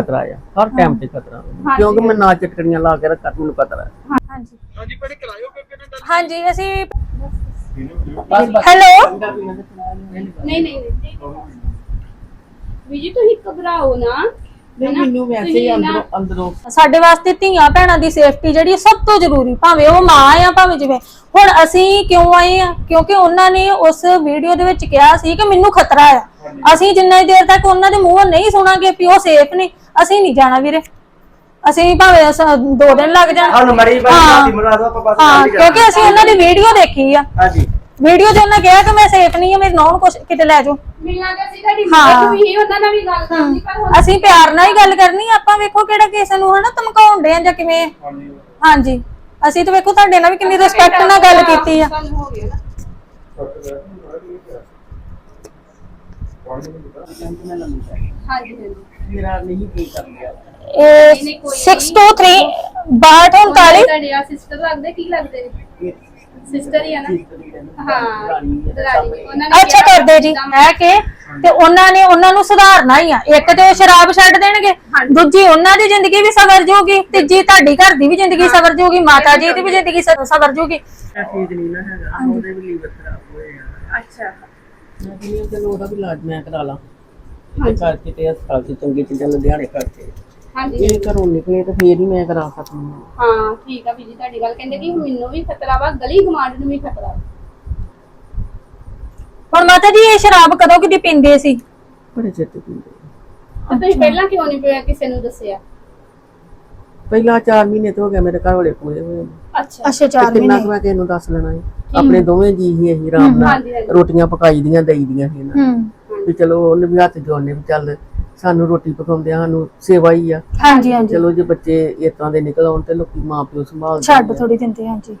ਖਤਰਾ ਆ। ਹਰ ਟਾਈਮ ਤੇ ਖਤਰਾ। ਕਿਉਂਕਿ ਮੈਂ ਨਾ ਚਟਕੜੀਆਂ ਲਾ ਕੇ ਰੱਖਾ ਮੈਨੂੰ ਪਤਾ ਹੈ ਹਾਂਜੀ। ਹਾਂਜੀ ਕਰਾਇਓ ਹਾਂਜੀ ਅਸੀਂ ਹੈਲੋ? ਨਹੀਂ ਨਹੀਂ। ਨਹੀਂ ਵੀ ਜੀ ਤੁਸੀਂ ਘਬਰਾਓ ਨਾ। ਨਹੀਂ ਮੈਨੂੰ ਵੈਸੇ ਹੀ ਅੰਦਰੋਂ ਅੰਦਰੋਂ ਸਾਡੇ ਵਾਸਤੇ ਧੀਆਂ ਭੈਣਾਂ ਦੀ ਸੇਫਟੀ ਜਿਹੜੀ ਸਭ ਤੋਂ ਜ਼ਰੂਰੀ ਭਾਵੇਂ ਉਹ ਮਾਂ ਆ ਭਾਵੇਂ ਜਿਵੇਂ। ਹੁਣ ਅਸੀਂ ਕਿਉਂ ਆਏ ਆ? ਕਿਉਂਕਿ ਉਹਨਾਂ ਨੇ ਉਸ ਵੀਡੀਓ ਦੇ ਵਿੱਚ ਕਿਹਾ ਸੀ ਕਿ ਮੈਨੂੰ ਖਤਰਾ ਆ। ਅਸੀਂ ਜਿੰਨਾ ਦੇਰ ਤੱਕ ਉਹਨਾਂ ਦੇ ਮੂੰਹੋਂ ਨਹੀਂ ਸੁਣਾਂਗੇ ਵੀ ਉਹ ਸੇਫ ਨੇ ਅਸੀਂ ਨਹੀਂ ਜਾਣਾ ਵੀਰੇ। ਅਸੀਂ ਭਾਵੇਂ ਅਸਾਂ ਦੋ ਦਿਨ ਲੱਗ ਜਾਣ। ਸਾਨੂੰ ਮਰੀ ਬਾਈ ਹਾਂ। ਰਾਤੀ ਮਰਾ ਦੋ ਆਪਾਂ ਬਸ ਹਾਂ ਕਿਉਂਕਿ ਅਸੀਂ ਉਹਨਾਂ ਦੀ ਵੀਡੀਓ ਦੇਖੀ ਆ। ਹਾਂਜੀ। ਵੀਡੀਓ 'ਚ ਉਹਨਾਂ ਕਿਹਾ ਕਿ ਮੈਂ ਸੇਫ ਨਹੀਂ ਆ ਮੇਰੇ ਨੌਂ ਨੂੰ ਕੁਛ ਕਿਤੇ ਲੈ ਜਾਓ ਮਿਲਣਾ ਕਿ ਸੀ ਤੁਹਾਡੀ ਹਾਂ। ਮਦਦ ਵੀ ਉਹਨਾਂ ਨਾਲ ਵੀ ਗੱਲ ਕਰਨੀ ਪਰ ਹੁਣ ਅਸੀਂ ਪਿਆਰ ਨਾਲ ਹੀ ਗੱਲ ਕਰਨੀ ਆ, ਆਪਾਂ ਵੇਖੋ ਕਿਹੜਾ ਕਿਸੇ ਨੂੰ ਹਨਾ ਧਮਕਾਉਣ ਦੇ ਆ ਜਾਂ ਕਿਵੇਂ। ਹਾਂਜੀ। ਹਾਂਜੀ। ਅਸੀਂ ਤਾਂ ਵੇਖੋ ਤੁਹਾਡੇ ਨਾਲ ਵੀ ਕਿੰਨੀ ਰਿਸਪੈਕਟ ਨਾਲ ਗੱਲ ਕੀਤੀ ਆ। ਸਾਨੂੰ ਹੋ ਗਿਆ ਨਾ। ਹਾਂਜੀ ਹਾਂਜੀ। ਮੇਰਾ ਨਹੀਂ ਕੀ ਕਰ ਲਿਆ ਇਹ 623 6239 ਤੁਹਾਡੇ ਆ ਸਿਸਟਰ ਲੱਗਦੇ ਕੀ ਲੱਗਦੇ? ਸਿਸਟਰ ਹੀ ਆ ਨਾ? ਹਾਂ ਦਰਾਣੀ ਉਹਨਾਂ ਨੇ ਅੱਛਾ ਕਿਹਾ ਕਰਦੇ ਜੀ ਜਿੱਦਾਂ ਹੈ ਕਿ ਤੇ ਉਹਨਾਂ ਨੇ ਉਹਨਾਂ ਨੂੰ ਸੁਧਾਰਨਾ ਹੀ ਆ। ਇੱਕ ਤੇ ਉਹ ਸ਼ਰਾਬ ਛੱਡ ਦੇਣਗੇ ਦੂਜੀ ਉਹਨਾਂ ਦੀ ਜ਼ਿੰਦਗੀ ਵੀ ਸਵਰ ਜਾਊਗੀ ਤੀਜੀ ਤੁਹਾਡੀ ਘਰ ਦੀ ਵੀ ਜ਼ਿੰਦਗੀ ਸਵਰ ਜਾਊਗੀ ਮਾਤਾ ਜੀ ਦੀ ਵੀ ਜ਼ਿੰਦਗੀ ਸ- ਸਵਰ ਜਾਊਗੀ ਠੀਕ ਨਹੀਂ ਨਾ ਹੈਗਾ ਉਹਦੇ ਵੀ ਲੀਵਰ ਖਰਾਬ ਹੋਏ ਆ। ਅੱਛਾ। ਮੈਂ ਕਿਹਾ ਉਹਦਾ ਵੀ ਇਲਾਜ ਮੈਂ ਕਰਾ ਲਾਂ। ਇਹ ਕਰਕੇ ਤੇ ਹਸਪਤਾਲ ਚ ਚੰਗੀ ਚੀਜ਼ਾਂ ਲੁਧਿਆਣੇ ਕਰਕੇ। ਹਾਂਜੀ। ਇਹ ਘਰੋਂ ਨਿਕਲੇ ਤੇ ਫੇਰ ਹੀ ਮੈਂ ਕਰਾ ਸਕਦੀ ਹਾਂ। ਹਾਂ ਠੀਕ ਆ ਵੀ ਜੀ ਤੁਹਾਡੀ ਗੱਲ ਕਹਿੰਦੇ ਕਿ ਮੈਨੂੰ ਵੀ ਖਤਰਾ ਵਾ ਗਲੀ ਗਮਾਂਡ ਨੂੰ ਵੀ ਖਤਰਾ ਵਾ। ਹੁਣ ਮਾਤਾ ਜੀ ਇਹ ਸ਼ਰਾਬ ਕਦੋਂ ਕਿਤੇ ਪੀਂਦੇ ਸੀ? ਬੜੇ ਚਿਰ ਤੋਂ ਪੀਂਦੇ ਤੇ ਤੁਸੀਂ ਪਹਿਲਾਂ ਕਿਉਂ ਨਹੀਂ ਪਿਆ ਕਿਸੇ ਨੂੰ ਦੱਸਿਆ? ਪਹਿਲਾਂ 4 ਮਹੀਨੇ ਤੋਂ ਹੋ ਗਿਆ ਮੇਰੇ ਘਰ ਵਾਲੇ ਪੂਰੇ ਹੋਏ ਨੇ। ਅੱਛਾ। ਅੱਛਾ ਤੇ ਚਾਰ ਕਿੰਨਾ ਮਹੀਨੇ? ਕੁ ਮੈਂ ਦੱਸ ਲੈਣਾ ਹੈ ਆਪਣੇ ਦੋਵੇਂ ਜੀ ਹੀ ਅਸੀਂ ਆਰਾਮ ਨਾਲ। ਹਾਂਜੀ। ਰੋਟੀਆਂ ਪਕਾਈ ਦੀਆਂ ਦੇਈ ਦੀਆਂ ਸੀ ਨੂੰ। ਹੂੰ। ਵੀ ਚਲੋ ਉਹਨੇ ਵੀ ਹੱਥ ਜੋੜਨੇ ਵੀ ਚੱਲ। ਸਾਨੂੰ ਰੋਟੀ ਪਕਾਉਂਦੇ ਆ ਸਾਨੂੰ ਸੇਵਾ ਹੀ ਆ। ਹਾਂਜੀ ਹਾਂਜੀ। ਚਲੋ ਜੇ ਬੱਚੇ ਇਸ ਤਰ੍ਹਾਂ ਦੇ ਨਿਕਲ ਆਉਣ ਤੇ ਲੋਕੀ ਮਾਂ ਪਿਓ ਸੰਭਾਲਦੇ ਛੱਡ ਥੋੜੀ ਦਿੰਦੇ ਹਾਂਜੀ।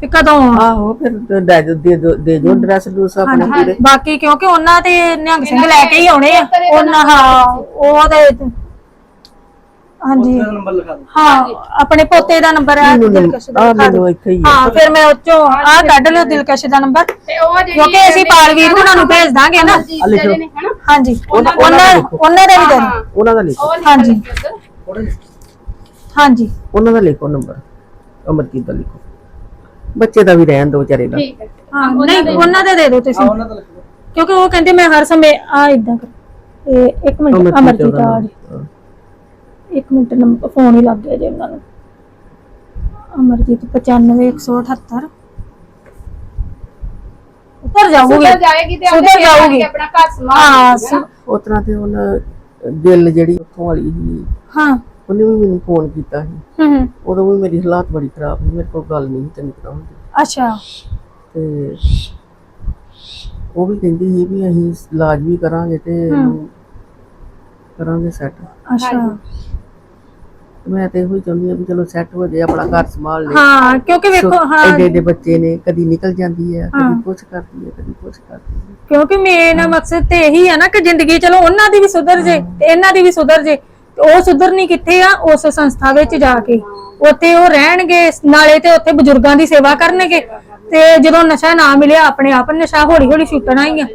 ਤੇ ਕਦੋਂ? ਆਹੋ ਫਿਰ ਦੇ ਦਿਓ- ਦੇ ਜੋ ਡਰੈਸ ਡਰੂਸ ਆਪਣੇ ਪੂਰੇ। ਬਾਕੀ ਕਿਉਂਕਿ ਉਹਨਾਂ ਤੇ ਨਿਹੰਗ ਸਿੰਘ ਲੈ ਕੇ ਹੀ ਆਉਣੇ ਆ। ਉਹਨਾਂ ਹਾਂ ਉਹ ਤੇ ਹਾਂਜੀ। ਨੰਬਰ ਲਿਖਾ ਦਿਓ। ਹਾਂ ਆਪਣੇ ਪੋਤੇ ਦਾ ਨੰਬਰ ਹੈ ਦਿਲਕਸ਼ ਦਾ ਆ ਦਿਖਾ ਦਿਓ। ਮੈਨੂੰ ਇੱਥੇ ਹੀ ਆ। ਹਾਂ ਫਿਰ ਮੈਂ ਉੱਚੋਂ ਆ ਕੱਢ ਲਿਓ ਦਿਲਕਸ਼ ਦਾ ਨੰਬਰ। ਤੇ ਉਹ ਜਿਹੜੀ ਕਿਉਂਕਿ ਅਸੀਂ ਪਾਲਵੀਰ ਉਹਨਾਂ ਨੂੰ ਭੇਜ ਦਾਂਗੇ ਨਾ। ਜੀ ਜਿਹੜੇ ਨੇ ਹਨਾ? ਹਾਂਜੀ। ਉਹਨਾਂ- ਉਹਨਾਂ ਉਹਨਾਂ ਦਾ ਲਿਖੋ। ਉਹਨਾਂ ਦਾ ਵੀ ਦੇ ਹਾਂ। ਉਹਨਾਂ ਦਾ ਲਿਖੋ। ਉਹ ਲਿਖ ਹਾਂਜੀ। ਦਿਓ ਉੱਧਰ। ਥੋੜੇ ਹਾਂਜੀ। ਉਹਨਾਂ ਦਾ ਲਿਖੋ ਨੰਬਰ। ਅਮਰਜੀਤ ਦਾ ਲਿਖੋ। ਬੱਚੇ ਦਾ ਵੀ ਰਹਿਣ ਦੋ ਵਿਚਾਰੇ ਦਾ। ਠੀਕ ਹੈ। ਹਾਂ ਨਹੀਂ ਉਹਨਾਂ ਦੇ ਦੇ ਦਿਓ ਤੁਸੀਂ। ਆ ਉਹਨਾਂ ਦਾ ਲਿਖ। ਦਿਓ ਕਿਉਂਕਿ ਉਹ ਕਹਿੰਦੇ ਮੈਂ ਹਰ ਸਮੇਂ ਆ ਇਦਾਂ ਕਰ। ਇਹ ਇੱਕ ਮਿੰਟ ਅਮਰਜੀਤ ਆ ਜੀ ਹਾਂ। ਇੱਕ ਮਿੰਟ ਨੰਬਰ ਫੋਨ ਹੀ ਲੱਗ ਗਿਆ ਜੀ ਉਹਨਾਂ ਨੂੰ। ਅਮਰਜੀਤ 95178 ਉੱਪਰ ਜਾਊਗੀ ਸੁਧਰ ਜਾਏਗੀ ਤੇ ਸੁਧਰ ਆਪੇ ਜਾਊਗੀ। ਆਪਣਾ ਘਰ ਸੰਭਾਲ ਹਾਂ। ਸੁ- ਉਸ ਤਰ੍ਹਾਂ ਤੇ ਹੁਣ ਦਿਲ ਜਿਹੜੀ ਉੱਥੋਂ ਵਾਲੀ ਸੀ ਹਾਂ। ਉਹਨੇ ਵੀ ਮੈਨੂੰ ਫੋਨ ਕੀਤਾ ਸੀ। ਹੂੰ ਹੂੰ। ਉਦੋਂ ਵੀ ਮੇਰੀ ਹਾਲਾਤ ਬੜੀ ਖਰਾਬ ਸੀ ਮੇਰੇ ਕੋਲ ਗੱਲ ਨਹੀਂ ਸੀ ਚੰਗੀ ਤਰ੍ਹਾਂ ਹੁੰਦੀ ਅੱਛਾ। ਤੇ ਉਹ ਵੀ ਕਹਿੰਦੀ ਸੀ ਵੀ ਅਸੀਂ ਇਲਾਜ ਵੀ ਕਰਾਂਗੇ ਤੇ ਇਹਨੂੰ ਕਰਾਂਗੇ ਸੈੱਟ ਅੱਛਾ। ਮੈਂ ਤੇ ਇਹੋ ਹੀ ਚਾਹੁੰਦੀ ਹਾਂ ਵੀ ਚਲੋ ਸੈੱਟ ਹੋ ਜਾਏ ਆਪਣਾ ਘਰ ਸੰਭਾਲ ਲੈ ਹਾਂ ਕਿਉਂਕਿ ਵੇਖੋ ਹਾਂ। ਐਡੇ ਐਡੇ ਬੱਚੇ ਨੇ ਕਦੀ ਨਿਕਲ ਜਾਂਦੀ ਹੈ ਕਦੀ ਕੁਛ ਕਰਦੀ ਹੈ ਕਦੀ ਕੁਛ ਕਰਦੀ ਹੈ। ਕਿਉਂਕਿ ਮੇਨ ਮਕਸਦ ਤੇ ਇਹੀ ਹੈ ਨਾ ਕਿ ਜ਼ਿੰਦਗੀ ਚਲੋ ਉਹਨਾਂ ਦੀ ਵੀ ਸੁਧਰ ਜੇ ਤੇ ਇਹਨਾਂ ਦੀ ਵੀ ਸੁਧਰ ਜੇ। ਤੇ ਉਹ ਸੁਧਰਨੀ ਕਿੱਥੇ ਆ? ਉਸ ਸੰਸਥਾ ਵਿੱਚ ਜਾ ਕੇ। ਉੱਥੇ ਉਹ ਰਹਿਣਗੇ ਨਾਲੇ ਤੇ ਉੱਥੇ ਬਜ਼ੁਰਗਾਂ ਦੀ ਸੇਵਾ ਕਰਨਗੇ। ਤੇ ਜਦੋਂ ਨਸ਼ਾ ਨਾ ਮਿਲਿਆ ਆਪਣੇ ਆਪ ਨਸ਼ਾ ਹੌਲੀ ਹੌਲੀ ਛੁੱਟਣਾ ਹੀ ਆ।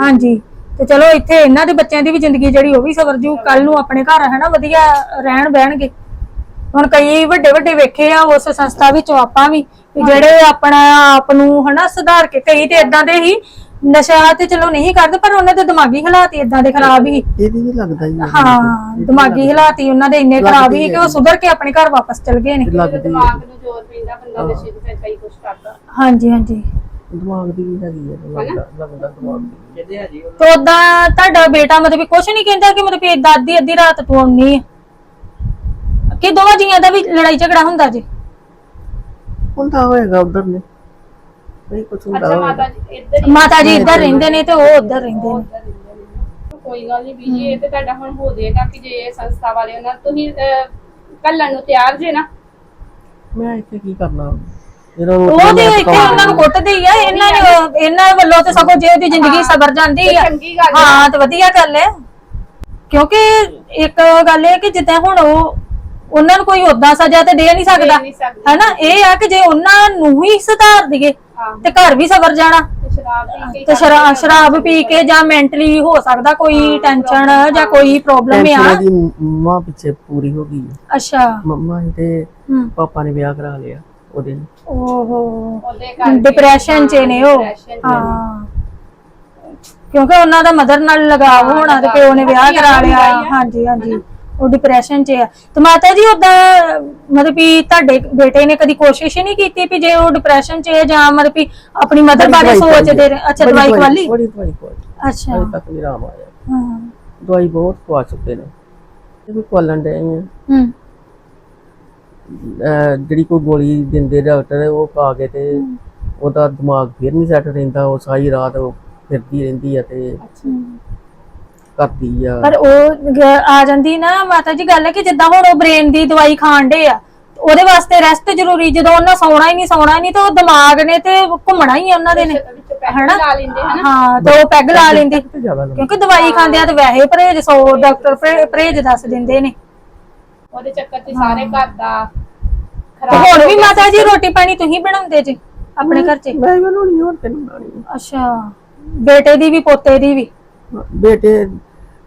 ਹਾਂਜੀ। ਤੇ ਚਲੋ ਇੱਥੇ ਇਹਨਾਂ ਦੇ ਬੱਚਿਆਂ ਦੀ ਵੀ ਜ਼ਿੰਦਗੀ ਜਿਹੜੀ ਉਹ ਵੀ ਸਵਰ ਜੂ। ਕੱਲ ਨੂੰ ਆਪਣੇ ਘਰ ਹੈ ਨਾ ਵਧੀਆ ਰਹਿਣ ਬਹਿਣਗੇ ਹੁਣ ਕਈ ਵੱਡੇ ਵੱਡੇ ਵੇਖੇ ਆ ਉਸ ਸੰਸਥਾ ਵਿੱਚੋਂ ਆਪਾਂ ਵੀ ਵੀ ਜਿਹੜੇ ਆਪਣਾ ਆਪ ਨੂੰ ਹਨਾ ਸੁਧਾਰ ਕੇ ਕਈ ਤੇ ਇਦਾਂ ਦੇ ਹੀ ਨਸ਼ਾ ਤੇ ਚਲੋ ਨਹੀਂ ਕਰਦੇ ਪਰ ਉਹਨਾਂ ਦੇ ਦਿਮਾਗੀ ਹਾਲਾਤ ਹੀ ਇਦਾਂ ਦੇ ਖਰਾਬ ਹੀ। ਇਹਦੀ ਵੀ ਲੱਗਦਾ ਹੀ ਦਿਮਾਗੀ ਹਾਲਾਤ ਹੀ ਉਹਨਾਂ ਦੇ ਇੰਨੇ ਖਰਾਬ ਹੀ ਕਿ ਉਹ ਸੁਧਰ ਕੇ ਆਪਣੇ ਘਰ ਵਾਪਸ ਚਲ ਗਏ ਨੇ। ਲੱਗਦੀ ਹੈ ਦਿਮਾਗ ਨੂੰ ਜ਼ੋਰ ਪੈਂਦਾ ਬੰਦਾ ਨਸ਼ੇ ਤੇ ਫਿਰ ਕਈ ਕੁਝ ਕਰਦਾ। ਹਾਂਜੀ ਹਾਂਜੀ। ਦਿਮਾਗ ਦੀ ਵੀ ਹੈਗੀ ਹੈ ਲੱਗਦਾ ਲੱਗਦਾ ਦਿਮਾਗ ਦੀ। ਕਹਿੰਦੇ ਆ ਜੀ ਤੇ ਉਦਾਂ ਤੁਹਾਡਾ ਬੇਟਾ ਮਤਲਬ ਕੁਝ ਨਹੀਂ ਕਹਿੰਦਾ ਕਿ ਮਤਲਬ ਅੱਧੀ ਅੱਧੀ ਰਾਤ ਤੂੰ ਆਉਣੀ ਹੈ ਕਿ ਦੋਵਾਂ ਜੀਆਂ ਦਾ ਵੀ ਲੜਾਈ ਝਗੜਾ ਹੁੰਦਾ ਜੀ? ਹੁੰਦਾ ਹੋਏਗਾ ਉਧਰ ਨੇ ਨਹੀਂ ਕੁਛ ਹੁੰਦਾ ਅੱਛਾ ਹੋਏਗਾ। ਮਾਤਾ ਜੀ ਇੱਧਰ ਹੀ ਮਾਤਾ ਜੀ ਇੱਧਰ ਰਹਿੰਦੇ ਨੇ ਤੇ ਉਹ ਉੱਧਰ ਰਹਿੰਦੇ ਨੇ। ਉੱਧਰ ਰਹਿੰਦੇ ਨੇ। ਕੋਈ ਗੱਲ ਨਹੀਂ ਬੀਜੀ ਇਹ ਤੇ ਤੁਹਾਡਾ ਹੁਣ ਹੋ ਜਾਏਗਾ ਕਿ ਜੇ ਇਹ ਸੰਸਥਾ ਵਾਲੇ ਉਹਨਾਂ ਤੁਸੀਂ ਘੱਲਣ ਨੂੰ ਤਿਆਰ ਜੇ ਨਾ। ਮੈਂ ਇੱਥੇ ਕੀ ਕਰਨਾ? ਜਦੋਂ ਉਹ ਤੇ ਇੱਥੇ ਉਹਨਾਂ ਨੂੰ ਕੁੱਟਦੇ ਹੀ ਆ ਇਹਨਾਂ ਨੇ ਇਹਨਾਂ ਵੱਲੋਂ ਤੇ ਸਗੋਂ ਜੇ ਉਹਦੀ ਜ਼ਿੰਦਗੀ ਸਬਰ ਜਾਂਦੀ ਆ। ਚੰਗੀ ਗੱਲ ਹੈ। ਹਾਂ ਤੇ ਵਧੀਆ ਗੱਲ ਹੈ। ਕਿਉਂਕਿ ਇੱਕ ਗੱਲ ਇਹ ਕਿ ਜਿੱਦਾਂ ਹੁਣ ਉਹ ਉਹਨਾਂ ਨੂੰ ਕੋਈ ਉਦਾਂ ਸਜ਼ਾ ਤੇ ਦੇ ਨਹੀਂ ਸਕਦਾ। ਦੇ ਨਹੀਂ ਸਕਦਾ। ਹੈਨਾ? ਇਹ ਆ ਕਿ ਜੇ ਉਹਨਾਂ ਨੂੰ ਹੀ ਸੁਧਾਰ ਦਈਏ ਹਾਂ। ਤੇ ਘਰ ਵੀ ਸਵਰ ਜਾਣਾ। ਤੇ ਸ਼ਰਾਬ ਪੀ ਕੇ ਤੇ ਸ਼ਰਾ- ਸ਼ਰਾਬ ਪੀ ਕੇ ਜਾਂ ਮੈਂਟਲੀ ਹੋ ਸਕਦਾ ਕੋਈ ਟੈਨਸ਼ਨ ਜਾਂ ਕੋਈ ਪ੍ਰੋਬਲਮ ਟੈਨਸ਼ਨ ਆ। ਦੀ ਮਾਂ ਪਿੱਛੇ ਪੂਰੀ ਹੋ ਗਈ। ਹੈ। ਅੱਛਾ। ਮੰਮਾ ਹੀ। ਤੇ ਪਾਪਾ ਨੇ ਵਿਆਹ ਕਰਾ ਲਿਆ ਉਹਦੇ ਨਾਲ। ਓਹੋ। ਉਹਦੇ ਕਰਕੇ ਡਿਪਰੈਸ਼ਨ ਚ ਨੇ ਉਹ। depression ਚ ਨੇ। ਹਾਂ। ਕਿਉਂਕਿ ਉਹਨਾਂ ਦਾ ਮਦਰ ਨਾਲ ਲਗਾਵ ਹੋਣਾ ਤੇ ਪਿਓ ਨੇ ਵਿਆਹ ਕਰਾ ਲਿਆ। ਹਾਂਜੀ ਹਾਂਜੀ। ਉਹ ਡਿਪਰੈਸ਼ਨ ਚ ਆ। ਤੇ ਮਾਤਾ ਜੀ ਉਦਾਂ ਮਤਲਬ ਵੀ ਤੁਹਾਡੇ ਬੇਟੇ ਨੇ ਕਦੀ ਕੋਸ਼ਿਸ਼ ਹੀ ਨਹੀਂ ਕੀਤੀ ਵੀ ਜੇ ਉਹ ਡਿਪਰੈਸ਼ਨ ਚ ਹੈ ਜਾਂ ਮਤਲਬ ਵੀ ਆਪਣੀ ਮਦਰ ਬਾਰੇ ਸੋਚਦੇ ਰਹੇ। ਹੈ। ਅੱਛਾ ਦਵਾਈ ਖਵਾਲੀ ਬੜੀ ਦਵਾਈ ਖਵਾਲੀ ਅੱਛਾ। ਅਜੇ ਤੱਕ ਨਹੀਂ ਆਰਾਮ ਆਇਆ। ਹਾਂ। ਦਵਾਈ ਬਹੁਤ ਖਵਾ ਚੁੱਕੇ ਨੇ। ਇਹ ਵੀ ਖਵਾਲਣ ਡਏ ਆ ਹੂੰ। ਜਿਹੜੀ ਕੋਈ ਗੋਲੀ ਦਿੰਦੇ ਡਾਕਟਰ ਉਹ ਖਾ ਕੇ ਤੇ ਉਹਦਾ ਦਿਮਾਗ ਫਿਰ ਨਹੀਂ ਸੈੱਟ ਰਹਿੰਦਾ। ਉਹ ਸਾਰੀ ਰਾਤ ਉਹ ਫਿਰਦੀ ਰਹਿੰਦੀ ਆ ਤੇ ਕਰਦੀ ਆ। ਪਰ ਉਹ ਗ- ਆ ਜਾਂਦੀ ਨਾ ਮਾਤਾ ਜੀ ਗੱਲ ਹੈ ਕਿ ਜਿੱਦਾਂ ਹੁਣ ਉਹ ਬ੍ਰੇਨ ਦੀ ਦਵਾਈ ਖਾਣ ਡੇ ਆ ਉਹਦੇ ਵਾਸਤੇ ਰੈਸਟ ਜ਼ਰੂਰੀ ਜਦੋਂ ਉਹਨਾਂ ਸੌਣਾ ਹੀ ਨਹੀਂ ਸੌਣਾ ਹੀ ਨਹੀਂ ਤਾਂ ਉਹ ਦਿਮਾਗ ਨੇ ਤੇ ਘੁੰਮਣਾ ਹੀ ਆ ਉਹਨਾਂ ਦੇ ਨੇ ਵਿੱਚ ਪੈਸੇ ਹਨਾ? ਲਾ ਲੈਂਦੇ ਹਨਾ। ਹਾਂ ਤੇ ਉਹ ਪੈਗ ਲਾ ਲੈਂਦੇ ਤੇ ਜ਼ਿਆਦਾ ਲੰਮਾ। ਕਿਉਂਕਿ ਦਵਾਈ ਖਾਂਦੇ ਆ ਤੇ ਵੈਸੇ ਪਰਹੇਜ ਸੌ ਡਾਕਟਰ ਪਰਹੇ- ਪਰਹੇਜ ਦੱਸ ਦਿੰਦੇ ਨੇ। ਉਹਦੇ ਚੱਕਰ 'ਚ ਸਾਰੇ ਘਰ ਦਾ ਤੇ ਖਰਾਬ ਹੁਣ ਵੀ ਮਾਤਾ ਜੀ ਰੋਟੀ ਪਾਣੀ ਤੁਸੀਂ ਬਣਾਉਂਦੇ ਜੀ ਆਪਣੇ ਘਰ 'ਚ? ਮੈਂ ਬਣਾਉਣੀ ਹੋਰ ਤੈਨੂੰ ਬਣਾਉਣੀ? ਅੱਛਾ ਬੇਟੇ ਦੀ ਵੀ ਪੋਤੇ ਦੀ ਵੀ। ਬੇਟੇ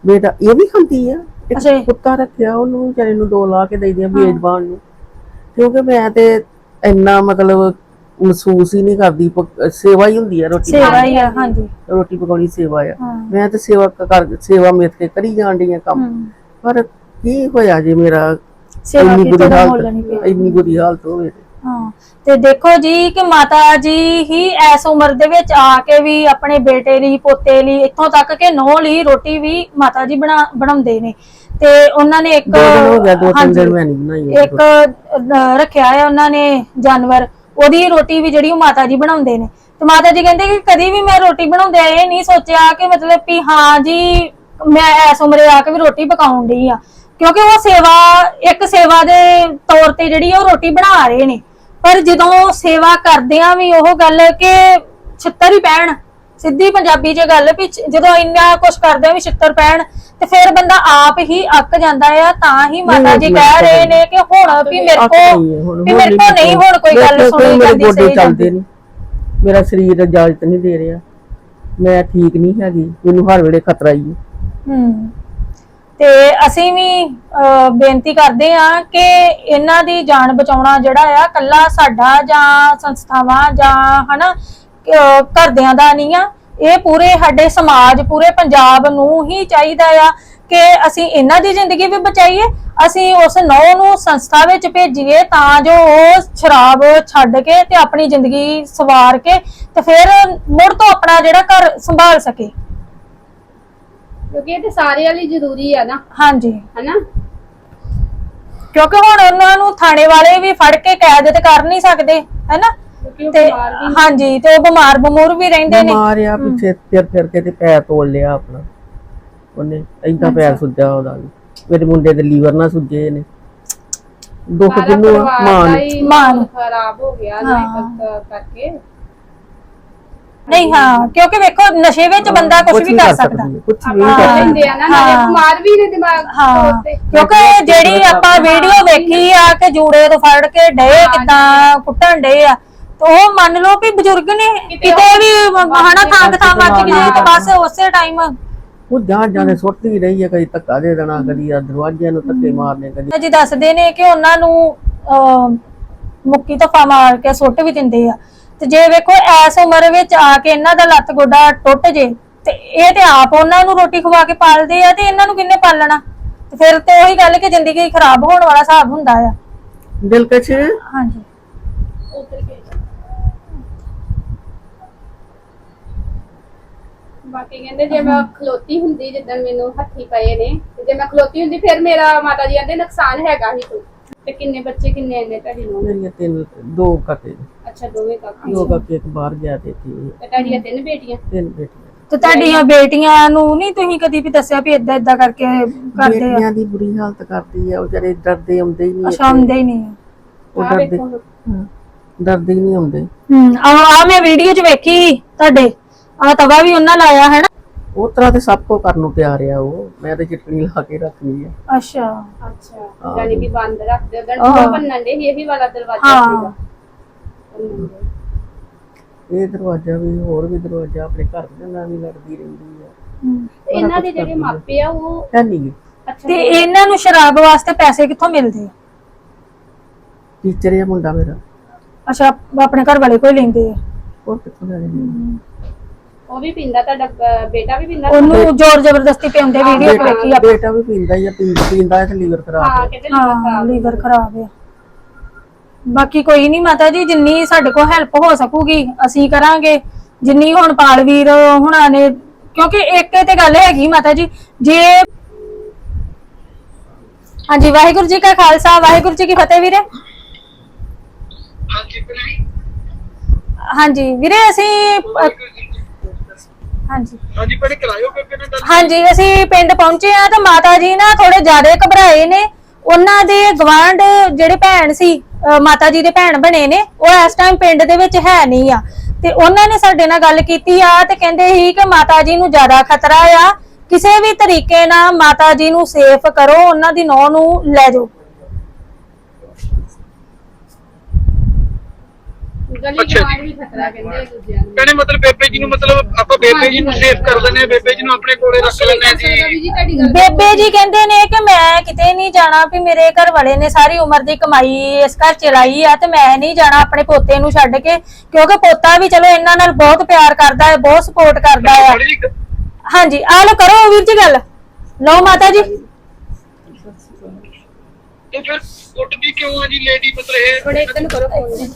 ਬੇਟਾ ਇਹ ਵੀ ਖਾਂਦੀ ਆ? ਇੱਕ ਅੱਛਾ। ਕੁੱਤਾ ਰੱਖਿਆ ਉਹਨੂੰ ਵਿਚਾਰੇ ਨੂੰ ਦੋ ਲਾ ਕੇ ਦੇਈਦੀਆਂ ਬੇਜ਼ਬਾਨ ਨੂੰ। ਕਿਉਂਕਿ ਮੈਂ ਤੇ ਇੰਨਾ ਮਤਲਬ ਮਹਿਸੂਸ ਹੀ ਨਹੀਂ ਕਰਦੀ ਸੇਵਾ ਹੀ ਹੁੰਦੀ ਆ ਰੋਟੀ ਸੇਵਾ ਹੀ ਆ ਹਾਂਜੀ। ਰੋਟੀ ਪਕਾਉਣੀ ਸੇਵਾ ਆ। ਹਾਂ। ਮੈਂ ਤੇ ਸੇਵਾ ਕ- ਕਰ ਸੇਵਾ ਮੇਰ ਤੇ ਕਰੀ ਜਾਣ ਡਈ ਆ ਕੰਮ। ਹਮ। ਪਰ ਕੀ ਹੋਇਆ ਜੇ ਮੇਰਾ ਸੇਵਾ ਇੰਨੀ ਕੀ ਬੁਰੀ ਤੋਂ ਮੁੱਲ ਨਹੀਂ ਹਾਲਤ ਇੰਨੀ ਬੁਰੀ ਹਾਲਤ ਹੋਵੇ ਤੇ। ਹਾਂ। ਤੇ ਦੇਖੋ ਜੀ ਕਿ ਮਾਤਾ ਜੀ ਹੀ ਐਸ ਉਮਰ ਦੇ ਵਿੱਚ ਆ ਕੇ ਵੀ ਆਪਣੇ ਬੇਟੇ ਲਈ ਪੋਤੇ ਲਈ ਇੱਥੋਂ ਤੱਕ ਕਿ ਨੌ ਲਈ ਰੋਟੀ ਵੀ ਮਾਤਾ ਜੀ ਬਣਾ ਬਣਾਉਂਦੇ ਨੇ। ਤੇ ਉਹਨਾਂ ਨੇ ਇੱਕ ਹਾਂਜੀ, ਇੱਕ ਅਹ, ਰੱਖਿਆ ਹੈ ਉਹਨਾਂ ਨੇ ਜਾਨਵਰ। ਉਹਦੀ ਰੋਟੀ ਵੀ ਜਿਹੜੀ ਉਹ ਮਾਤਾ ਜੀ ਬਣਾਉਂਦੇ ਨੇ। ਤੇ ਮਾਤਾ ਜੀ ਕਹਿੰਦੇ ਕਿ ਕਦੀ ਵੀ ਮੈਂ ਰੋਟੀ ਬਣਾਉਂਦੇ ਇਹ ਨਹੀਂ ਸੋਚਿਆ ਕਿ ਮਤਲਬ ਵੀ ਹਾਂ ਜੀ ਮੈਂ ਐਸ ਉਮਰੇ ਆ ਕੇ ਵੀ ਰੋਟੀ ਪਕਾਉਣ ਡਈ ਆ। ਕਿਉਂਕਿ ਉਹ ਸੇਵਾ ਇੱਕ ਸੇਵਾ ਦੇ ਤੌਰ ਤੇ ਜਿਹੜੀ ਉਹ ਰੋਟੀ ਬਣਾ ਰਹੇ ਨੇ। ਪਰ ਜਦੋਂ ਸੇਵਾ ਕਰਦਿਆਂ ਵੀ ਉਹ ਗੱਲ ਕਿ ਛਿੱਤਰ ਹੀ ਪੈਣ ਸਿੱਧੀ ਪੰਜਾਬੀ 'ਚ ਗੱਲ ਵੀ ਜਦੋਂ ਇੰਨਾ ਕੁਝ ਕਰਦੇ ਆ ਵੀ ਛਿੱਤਰ ਪੈਣ ਤੇ ਫਿਰ ਬੰਦਾ ਆਪ ਹੀ ਅੱਕ ਜਾਂਦਾ ਆ ਤਾਂ ਹੀ ਮਾਤਾ ਜੀ ਕਹਿ ਰਹੇ ਨੇ ਕਿ ਹੁਣ ਵੀ ਮੇਰੇ ਕੋ ਵੀ ਮੇਰੇ ਕੋ ਨਹੀਂ ਹੁਣ ਕੋਈ ਗੱਲ ਸੁਣੀ ਜਾਂਦੀ ਸਹੀ ਚੱਲਦੇ ਨਹੀਂ। ਮੇਰਾ ਸਰੀਰ ਇਜਾਜ਼ਤ ਨਹੀਂ ਦੇ ਰਿਹਾ। ਮੈਂ ਠੀਕ ਨਹੀਂ ਹੈਗੀ ਮੈਨੂੰ ਹਰ ਵੇਲੇ ਖਤਰਾ ਹੀ ਹੈ। ਹੂੰ। ਤੇ ਅਸੀਂ ਵੀ ਅਹ, ਬੇਨਤੀ ਕਰਦੇ ਆ ਕਿ ਇਹਨਾਂ ਦੀ ਜਾਨ ਬਚਾਉਣਾ ਜਿਹੜਾ ਆ ਕੱਲਾ ਸਾਡਾ ਜਾਂ ਸੰਸਥਾਵਾਂ ਜਾਂ ਹਨਾ ਘਰਦਿਆਂ ਦਾ ਨਹੀਂ ਆ। ਇਹ ਪੂਰੇ ਸਾਡੇ ਸਮਾਜ ਪੂਰੇ ਪੰਜਾਬ ਨੂੰ ਹੀ ਚਾਹੀਦਾ ਆ ਕਿ ਅਸੀਂ ਇਹਨਾਂ ਦੀ ਜ਼ਿੰਦਗੀ ਵੀ ਬਚਾਈਏ ਅਸੀਂ ਉਸ ਨੌ ਨੂੰ ਸੰਸਥਾ ਵਿੱਚ ਭੇਜੀਏ ਤਾਂ ਜੋ ਉਹ ਸ਼ਰਾਬ ਛੱਡ ਕੇ ਤੇ ਆਪਣੀ ਜ਼ਿੰਦਗੀ ਸਵਾਰ ਕੇ ਤੇ ਫਿਰ ਮੁੜ ਤੋਂ ਆਪਣਾ ਜਿਹੜਾ ਘਰ ਸੰਭਾਲ ਸਕੇ। ਕਿਉਂਕਿ ਇਹ ਤੇ ਸਾਰੇ ਵਾਲੀ ਜ਼ਰੂਰੀ ਆ ਨਾ। ਹਾਂਜੀ। ਹਨਾ? ਕਿਉਂਕਿ ਹੁਣ ਉਹਨਾਂ ਨੂੰ ਥਾਣੇ ਵਾਲੇ ਵੀ ਫੜ ਕੇ ਕੈਦ ਤੇ ਕਰ ਨਹੀਂ ਸਕਦੇ ਹੈਨਾ? ਕਿਉਂਕਿ ਉਹ ਤੇ ਬਿਮਾਰ ਵੀ ਹਾਂਜੀ ਤੇ ਉਹ ਬਿਮਾਰ ਬਮੂਰ ਵੀ ਰਹਿੰਦੇ ਨੇ। ਮਾਰਿਆ ਪਿੱਛੇ ਫਿਰ ਫਿਰ ਕੇ ਤੇ ਪੈਰ ਤੋੜ ਲਿਆ ਆਪਣਾ। ਉਹਨੇ ਏਦਾਂ ਪੈਰ ਸੁੱਜਾ ਉਹਦਾ ਵੀ। ਮੇਰੇ ਮੁੰਡੇ ਦੇ ਲੀਵਰ ਨਾਲ ਸੁੱਜੇ ਨੇ ਦੁੱਖ ਸਾਰਾ ਕਿੰਨੂੰ ਆ? ਪਰਿਵਾਰ ਮਾਂ ਦਾ ਨੂੰ ਹੀ ਮਾਂ ਨੂੰ। ਖਰਾਬ ਹੋ ਗਿਆ ਨਾ ਇੱਕ ਕਰਕੇ। ਨਹੀਂ ਹਾਂ ਕਿਉਂਕਿ ਵੇਖੋ ਨਸ਼ੇ ਵਿੱਚ ਬੰਦਾ ਕੁਝ ਵੀ ਕਰ ਸਕਦਾ। ਕੁਛ ਵੀ ਆਪਾਂ ਕਰ ਸਕਦਾ ਲੈਂਦੇ ਆ ਨਾ ਨਾਲੇ ਹਾਂ। ਬਿਮਾਰ ਵੀ ਨੇ ਦਿਮਾਗ ਹਾਂ ਤੌਰ ਤੇ। ਕਿਉਂਕਿ ਜਿਹੜੀ ਆਪਾਂ ਵੀਡੀਓ ਵੇਖੀ ਆ ਕਿ ਜੂੜੇ ਤੋਂ ਫੜ ਕੇ ਡਏ ਕਿਦਾਂ ਕੁੱਟਣ ਡਏ ਆ ਤੇ ਉਹ ਮੰਨ ਲਓ ਵੀ ਬਜ਼ੁਰਗ ਨੇ ਕਿਤੇ ਵੀ ਹਨਾ ਥਾਂ ਥਾਂ ਮੱਚ ਗਏ ਤੇ ਬਸ ਉਸੇ ਟਾਈਮ ਉਹ ਜਾਂ ਜਾਣੇ ਸੁੱਟਦੀ ਰਹੀ ਹੈ ਕਦੀ ਧੱਕਾ ਦੇ ਦੇਣਾ ਕਦੀ ਆ ਦਰਵਾਜ਼ਿਆਂ ਨੂੰ ਧੱਕੇ ਮਾਰਨੇ ਕਦੀ ਜੀ ਦੱਸਦੇ ਨੇ ਕਿ ਉਹਨਾਂ ਨੂੰ ਅਹ, ਮੁੱਕੀ ਧੱਫਾ ਮਾਰ ਕੇ ਸੁੱਟ ਵੀ ਦਿੰਦੇ ਆ। ਤੇ ਜੇ ਵੇਖੋ ਐਸ ਉਮਰ ਵਿੱਚ ਆ ਕੇ ਇਹਨਾਂ ਦਾ ਲੱਤ ਗੋਡਾ ਟੁੱਟ ਜੇ ਤੇ ਇਹ ਤੇ ਆਪ ਉਹਨਾਂ ਨੂੰ ਰੋਟੀ ਖਵਾ ਕੇ ਪਾਲਦੇ ਆ ਤੇ ਇਹਨਾਂ ਨੂੰ ਕਿੰਨੇ ਪਾਲਣਾ? ਤੇ ਫਿਰ ਤੇ ਉਹੀ ਗੱਲ ਕਿ ਜ਼ਿੰਦਗੀ ਖਰਾਬ ਹੋਣ ਵਾਲਾ ਹਿਸਾਬ ਹੁੰਦਾ ਆ। ਦਿਲਕਸ਼ ਹਾਂਜੀ। ਬਾਕੀ ਕਹਿੰਦੇ ਜੇ ਮੈਂ ਖਲੋਤੀ ਹੁੰਦੀ ਜਿੱਦਣ ਮੈਨੂੰ ਹੱਥੀ ਪਏ ਨੇ ਤੇ ਜੇ ਮੈਂ ਖਲੋਤੀ ਹੁੰਦੀ ਫਿਰ ਮੇਰਾ ਮਾਤਾ ਜੀ ਕਹਿੰਦੇ ਨੁਕਸਾਨ ਹੈਗਾ ਹੀ ਕੋਈ। ਤੇ ਕਿੰਨੇ ਬੱਚੇ ਕਿੰਨੇ ਨੇ ਤੁਹਾਡੀ ਨੂੰ ਮੇਰੀਆਂ ਤਿੰਨ ਦੋ ਕਾਕੇ। ਅੱਛਾ ਦੋਵੇਂ ਕਾਕੇ ਦੋ ਕਾਕੇ ਇੱਕ ਬਾਹਰ ਗਿਆ ਤੇ ਇੱਕ ਤੇ ਤੁਹਾਡੀਆਂ ਤਿੰਨ ਬੇਟੀਆਂ? ਤਿੰਨ ਬੇਟੀਆਂ। ਤੇ ਤੁਹਾਡੀਆਂ ਬੇਟੀਆਂ ਨੂੰ ਨਹੀਂ ਤੁਸੀਂ ਕਦੀ ਵੀ ਦੱਸਿਆ ਵੀ ਇਦਾਂ ਇਦਾਂ ਕਰਕੇ ਕਰਦੇ ਆ? ਬੇਟੀਆਂ ਦੀ ਬੁਰੀ ਹਾਲਤ ਕਰਦੀ ਆ ਉਹ ਜਿਹੜੇ ਡਰਦੇ ਆਉਂਦੇ ਹੀ ਨਹੀਂ ਅੱਛਾ ਆਉਂਦੇ ਹੀ ਨਹੀਂ। ਉਹ ਆਹ ਡਰਦੇ। ਵੇਖੋ। ਹਾਂ, ਡਰਦੇ ਹੀ ਨਹੀਂ ਆਉਂਦੇ। ਹੂੰ ਆ ਆ ਮੈਂ ਵੀਡੀਓ 'ਚ ਵੇਖੀ ਤੁਹਾਡੇ। ਆ ਤਵਾ ਵੀ ਉਹਨਾਂ ਲਾਇਆ ਹੈ ਨਾ ਉਹ ਤਰ੍ਹਾਂ ਤੇ ਸਭ ਕੋ ਕਰਨ ਨੂੰ ਤਿਆਰ ਆ ਉਹ। ਮੈਂ ਤੇ ਚਟਣੀ ਲਾ ਕੇ ਰੱਖਣੀ ਆ। ਅੱਛਾ। ਅੱਛਾ ਯਾਨੀ ਕਿ ਬੰਦ ਰੱਖਦੇ ਉਦੋਂ ਆਹ। ਉਹ ਬੰਨਣ ਦੇ ਇਹੀ ਵਾਲਾ ਦਰਵਾਜ਼ਾ ਹਾਂ। ਸੀਗਾ। ਦੇ। ਇਹ ਦਰਵਾਜ਼ਾ ਵੀ ਹੋਰ ਵੀ ਦਰਵਾਜ਼ਾ ਆਪਣੇ ਘਰ ਦੇ ਨਾਲ ਵੀ ਲੜਦੀ ਰਹਿੰਦੀ ਆ। ਇਹਨਾਂ ਦੇ ਜਿਹੜੇ ਮਾਪੇ ਆ ਉਹ ਹੈ ਨਹੀਂ ਅੱਛਾ। ਤੇ ਇਹਨਾਂ ਨੂੰ ਸ਼ਰਾਬ ਵਾਸਤੇ ਪੈਸੇ ਕਿੱਥੋਂ ਮਿਲਦੇ ਆ? ਟੀਚਰ ਆ ਮੁੰਡਾ ਮੇਰਾ। ਅੱਛਾ ਆਪਣੇ ਘਰ ਵਾਲੇ ਕੋਈ ਲੈਂਦੇ ਆ? ਹੋਰ ਕਿੱਥੋਂ ਲੈ ਲੈਣੀ ਉਹ ਵੀ ਪੀਂਦਾ ਤੁਹਾਡਾ ਬੇਟਾ ਵੀ ਪੀਂਦਾ? ਉਹਨੂੰ ਜ਼ੋਰ ਜ਼ਬਰਦਸਤੀ ਪਿਆਉਂਦੇ ਵੀਡੀਓ ਵੇਖੀ ਬੇਟਾ ਆ। ਬੇਟਾ ਵੀ ਪੀਂਦਾ ਹੀ ਆ ਪੀਂਦਾ ਹੈ ਤੇ ਲੀਵਰ ਖਰਾਬ ਹਾਂ ਲੀਵਰ ਖਰਾਬ ਆ ਬਾਕੀ ਕੋਈ ਨਹੀਂ ਮਾਤਾ ਜੀ ਜਿੰਨੀ ਸਾਡੇ ਕੋਲ ਹੈਲਪ ਹੋ ਸਕੂਗੀ ਅਸੀਂ ਕਰਾਂਗੇ। ਜਿੰਨੀ ਹੁਣ ਪਾਲਵੀਰ ਹੁਣਾਂ ਨੇ ਕਿਉਂਕਿ ਇੱਕ ਤੇ ਗੱਲ ਹੈਗੀ ਮਾਤਾ ਜੀ ਜੇ ਹਾਂਜੀ ਵਾਹਿਗੁਰੂ ਜੀ ਕਾ ਖਾਲਸਾ ਵਾਹਿਗੁਰੂ ਜੀ ਕੀ ਫਤਿਹ ਵੀਰੇ। ਹਾਂਜੀ ਵੀਰੇ ਅਸੀਂ ਹਾਂਜੀ। ਹਾਂਜੀ ਭੈਣੇ ਕਰਾਇਓ ਨਾਲ ਗੱਲ ਹਾਂਜੀ ਅਸੀਂ ਪਿੰਡ ਪਹੁੰਚੇ ਆ ਤਾਂ ਮਾਤਾ ਜੀ ਨਾ ਥੋੜੇ ਜ਼ਿਆਦਾ ਘਬਰਾਏ ਨੇ। ਉਹਨਾਂ ਦੇ ਗਵਾਂਢ ਜਿਹੜੇ ਭੈਣ ਸੀ ਅਹ ਮਾਤਾ ਜੀ ਦੇ ਭੈਣ ਬਣੇ ਨੇ, ਉਹ ਇਸ ਟਾਈਮ ਪਿੰਡ ਦੇ ਵਿੱਚ ਹੈ ਨਹੀਂ ਆ। ਤੇ ਉਹਨਾਂ ਨੇ ਸਾਡੇ ਨਾਲ ਗੱਲ ਕੀਤੀ ਆ ਤੇ ਕਹਿੰਦੇ ਸੀ ਕਿ ਮਾਤਾ ਜੀ ਨੂੰ ਜ਼ਿਆਦਾ ਖਤਰਾ ਆ। ਕਿਸੇ ਵੀ ਤਰੀਕੇ ਨਾਲ ਮਾਤਾ ਜੀ ਨੂੰ ਸੇਫ ਕਰੋ, ਉਹਨਾਂ ਦੀ ਨੌ ਨੂੰ ਲੈ ਜਾਓ। ਗਲੀ ਅੱਛਾ ਜੀ। ਗਵਾਂਢ ਵੀ ਖਤਰਾ ਕਹਿੰਦੇ ਆ ਦੂਜਿਆਂ ਨੂੰ। ਭੈਣੇ ਮਤਲਬ ਬੇਬੇ ਜੀ ਨੂੰ ਮਤਲਬ ਆਪਾਂ ਬੇਬੇ ਜੀ ਨੂੰ ਸੇਫ ਕਰ ਆ ਬੇਬੇ ਜੀ ਨੂੰ ਆਪਣੇ ਕੋਲੇ ਰੱਖ ਆ ਰਵੀ ਜੀ। ਜੀ ਤੁਹਾਡੀ ਗੱਲ ਬੇਬੇ ਜੀ ਕਹਿੰਦੇ ਨੇ ਕਿ ਮੈਂ ਕਿਤੇ ਨਹੀਂ ਜਾਣਾ ਵੀ ਮੇਰੇ ਘਰ ਵਾਲੇ ਨੇ ਸਾਰੀ ਉਮਰ ਦੀ ਕਮਾਈ ਇਸ ਘਰ ਚ ਲਾਈ ਆ ਤੇ ਮੈਂ ਨਹੀਂ ਜਾਣਾ ਆਪਣੇ ਪੋਤੇ ਨੂੰ ਛੱਡ ਕੇ ਕਿਉਂਕਿ ਪੋਤਾ ਵੀ ਚਲੋ ਇਹਨਾਂ ਨਾਲ ਬਹੁਤ ਪਿਆਰ ਕਰਦਾ ਹੈ ਬਹੁਤ ਸਪੋਰਟ ਕਰਦਾ ਥੋੜੀ ਜਿਹੀ ਹਾਂਜੀ ਆ ਲੋ ਕਰੋ ਵੀਰ ਜੀ ਗੱਲ। ਲਓ ਮਾਤਾ ਜੀ। ਤੇ ਫਿਰ ਕੁੱਟਦੀ ਕਿਉਂ ਆ ਜੀ ਲੇਡੀ ਮਤਲਬ ਇਹ? ਥੋੜੇ ਇਦਾਂ ਕਰੋ ਫੋਨ